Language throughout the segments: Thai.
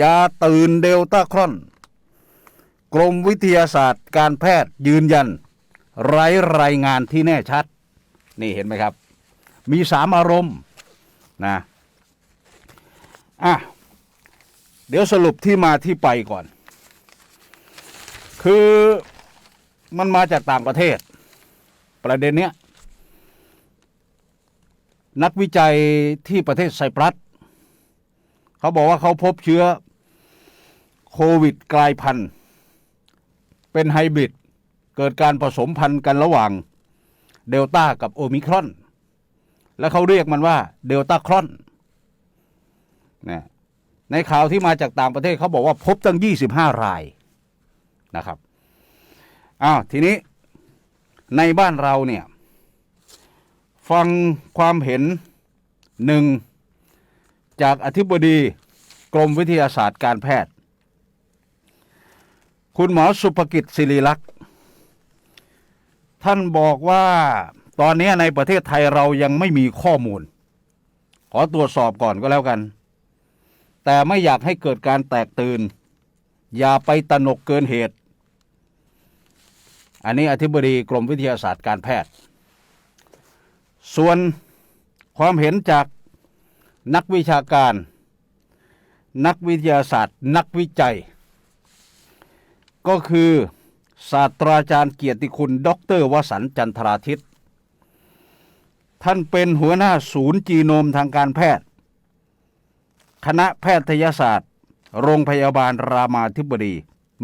ยาตื่นเดลต้าครอน กรมวิทยาศาสตร์การแพทย์ยืนยัน ไร้รายงานที่แน่ชัด นี่เห็นไหมครับ มีสามอารมณ์นะอะเดี๋ยวสรุปที่มาที่ไปก่อน คือมันมาจากต่างประเทศ ประเด็นเนี้ยนักวิจัยที่ประเทศไซปรัส เขาบอกว่าเขาพบเชื้อโควิดกลายพันธุ์ เป็นไฮบริด เกิดการผสมพันธุ์กันระหว่างเดลต้ากับโอมิครอน และเขาเรียกมันว่าเดลต้าครอนนะในข่าวที่มาจากต่างประเทศเขาบอกว่าพบตั้ง 25 รายนะครับอ้าวทีนี้ในบ้านเราเนี่ย ฟังความเห็นหนึ่งจากอธิบดี กรมวิทยาศาสตร์การแพทย์ คุณหมอสุภกิจศิริลักษ์ท่านบอกว่าตอนนี้ในประเทศไทยเรายังไม่มีข้อมูล ขอตรวจสอบก่อนก็แล้วกัน แต่ไม่อยากให้เกิดการแตกตื่น อย่าไปตนกเกินเหตุ อันนี้อธิบดีกรมวิทยาศาสตร์การแพทย์ ส่วนความเห็นจากนักวิชาการ นักวิทยาศาสตร์ นักวิจัย ก็คือศาสตราจารย์เกียรติคุณด็ออเตร์วสันต์จันทราทิต ท่านเป็นหัวหน้าศูนย์จีโนมทางการแพทย์ คณะแพทยศาสตร์ โรงพยาบาลรามาธิบดี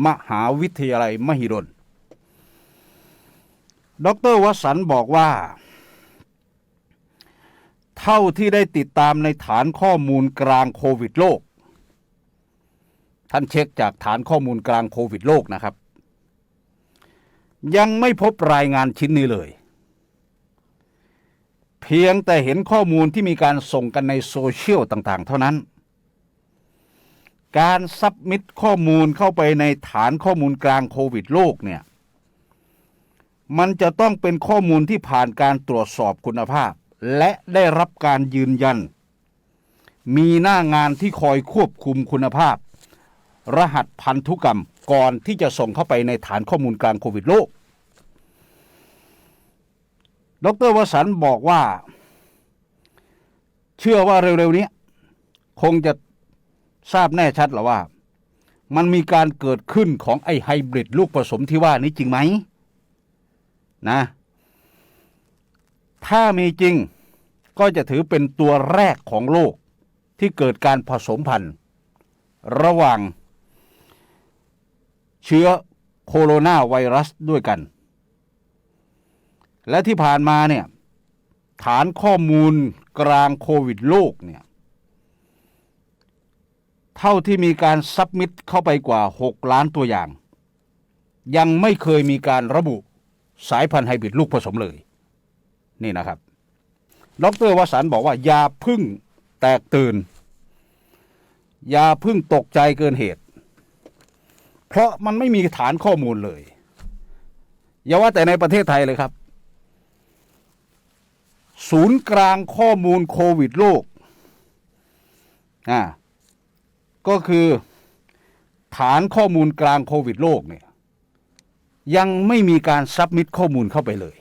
มหาวิทยาลัยมหิดลดรวสันต์บอกว่า เท่าที่ได้ติดตามในฐานข้อมูลกลางโควิดโลก ท่านเช็คจากฐานข้อมูลกลางโควิดโลกนะครับ ยังไม่พบรายงานชิ้นนี้เลย เพียงแต่เห็นข้อมูลที่มีการส่งกันในโซเชียลต่างๆ เท่านั้น การซับมิดข้อมูลเข้าไปในฐานข้อมูลกลางโควิดโลกเนี่ย มันจะต้องเป็นข้อมูลที่ผ่านการตรวจสอบคุณภาพ และได้รับการยืนยัน มีหน้างานที่คอยควบคุมคุณภาพ รหัสพันธุกรรมก่อนที่จะส่งเข้าไปในฐานข้อมูลกลางโควิดโลก ดรวสันต์บอกว่า เชื่อว่าเร็วๆนี้ คงจะทราบแน่ชัดแล้วว่า มันมีการเกิดขึ้นของไอไฮบริดลูกผสมที่ว่านี้จริงไหมนะ ถ้ามีจริงก็จะถือเป็นตัวแรกของโลกที่เกิดการผสมพันธุ์ ระหว่าง เชื้อโคโรนาไวรัสด้วยกัน และที่ผ่านมาเนี่ยฐานข้อมูลกลางโควิดโลกเนี่ยเท่าที่มีการซับมิดเข้าไปกว่า 6 ล้านตัวอย่าง ยังไม่เคยมีการระบุสายพันธุ์ไฮบริดลูกผสมเลย นี่นะครับ ดรวสันบอกว่า อย่าพึ่งแตกตื่น อย่าพึ่งตกใจเกินเหตุ เพราะมันไม่มีฐานข้อมูลเลย อย่าว่าแต่ในประเทศไทยเลยครับ ศูนย์กลางข้อมูลโควิดโลกอ่าก็คือฐานข้อมูลกลางโควิดโลกเนี่ยยังไม่มีการซับมิดข้อมูลเข้าไปเลย